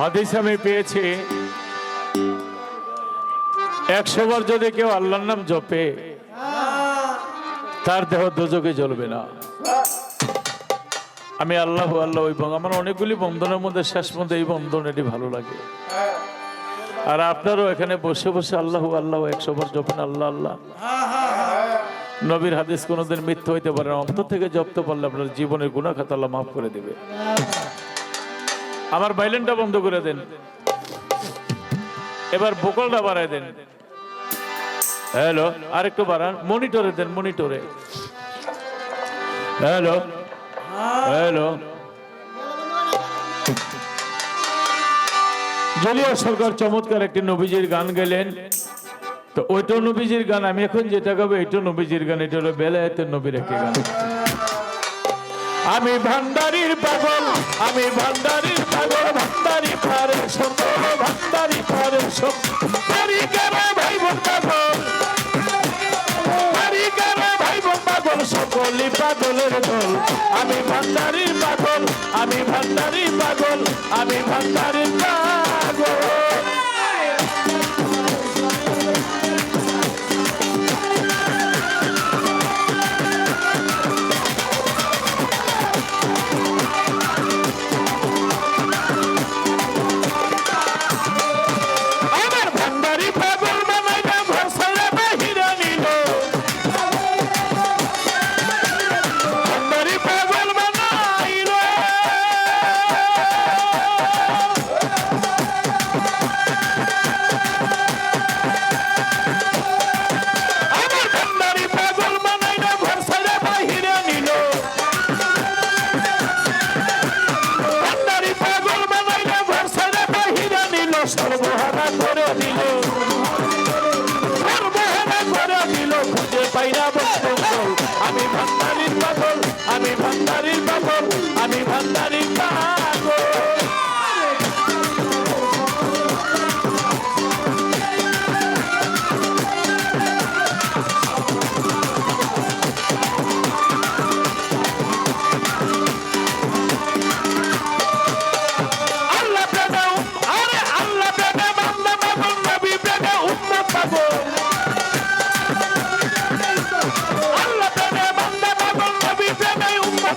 হাদিস আমি পেয়েছি। একশো বার যদি কেউ আল্লাহর নাম জপে, তার দেহ দুযোগে জ্বলবে না। আমি আল্লাহ আল্লাহ ওই আমার অনেকগুলি বন্ধনের মধ্যে শেষ মধ্যে এই বন্ধন এটি ভালো লাগে। আর আপনারও এখানে বসে বসে আল্লাহ আল্লাহ একশো বার জপেন, আল্লাহ আল্লাহ। নবীর হাদিস কোনোদিন মিথ্যা হইতে পারে না। অন্তর থেকে জপতে পারলে আপনার জীবনের গুণা খাতা আল্লাহ মাফ করে দেবে। আমার বাইলেনটা বন্ধ করে দেন। এবার বোকলটা বাড়ায় দেন। হ্যালো আরেকটু বাড়ান। মনিটরে দেন মনিটরে হ্যালো হ্যালো জলিয়া সরকার চমৎকার একটি নবীজির গান গেলেন তো ওইটা নবীজির গান, আমি এখন যেটা গাবো এইটা নবীজির গান, এটা হলো বেলায়েতের নবীর একটি গান। আমি ভান্ডারির পাগল, আমি ভান্ডারির পাগল, ভান্ডারি পারে সুন্দর, ভান্ডারি পারে সুন্দরী। কেন ভাই বোন পাগল? ভান্ডারি কেন ভাই বোন পাগল? সকলি পাগলের দল। আমি ভান্ডারির পাগল, আমি ভান্ডারির পাগল, আমি ভান্ডারির পাগল।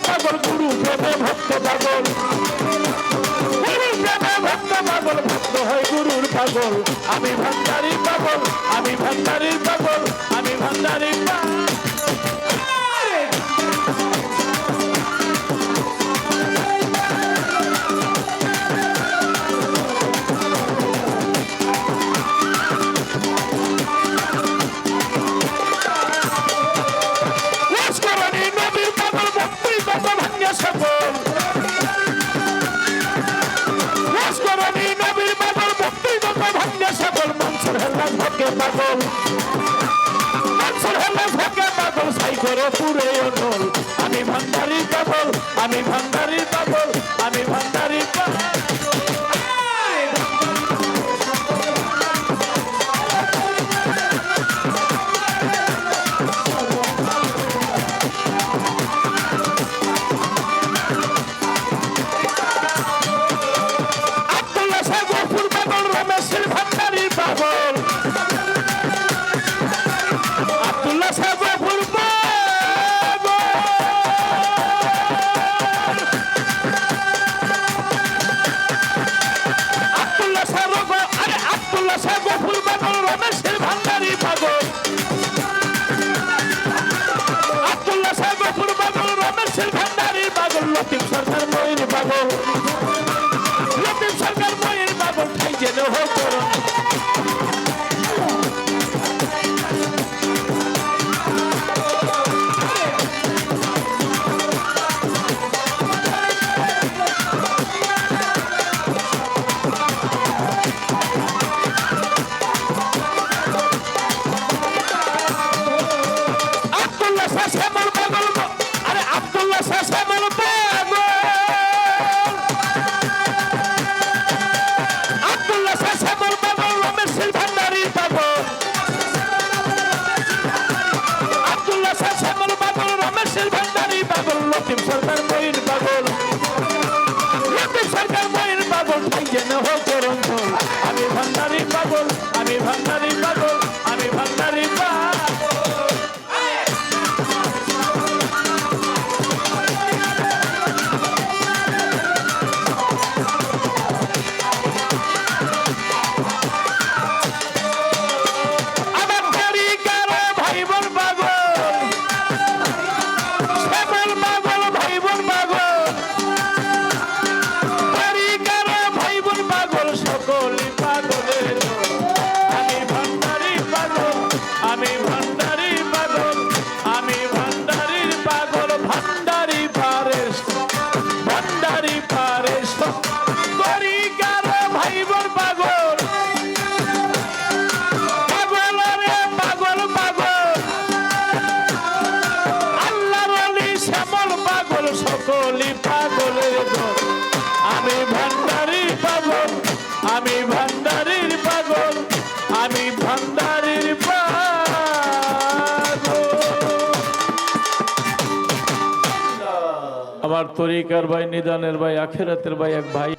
পাগল গুরু প্রেমে ভক্ত পাগল। গুরু প্রেমে ভক্ত পাগল, ভক্ত হয় গুরুর পাগল। আমি ভান্ডারি পাগল, আমি ভান্ডারির পাগল, আমি ভান্ডারির পাগল। পুরে অনল আমি ভান্ডারি পাগল আমি ভান্ডারির আরে আব্দুল্লাহ শাহ শ্যামল পাগল, লতিম সরকার মইন পাগল। লতিম সরকার মইন পাগল ঠিক যেন হোক আমি ভান্ডারি পাগল, আমি ভান্ডারি পাগল। Bye. আমার তরিকার ভাই নিদানের ভাই আখেরাতের ভাই এক ভাই।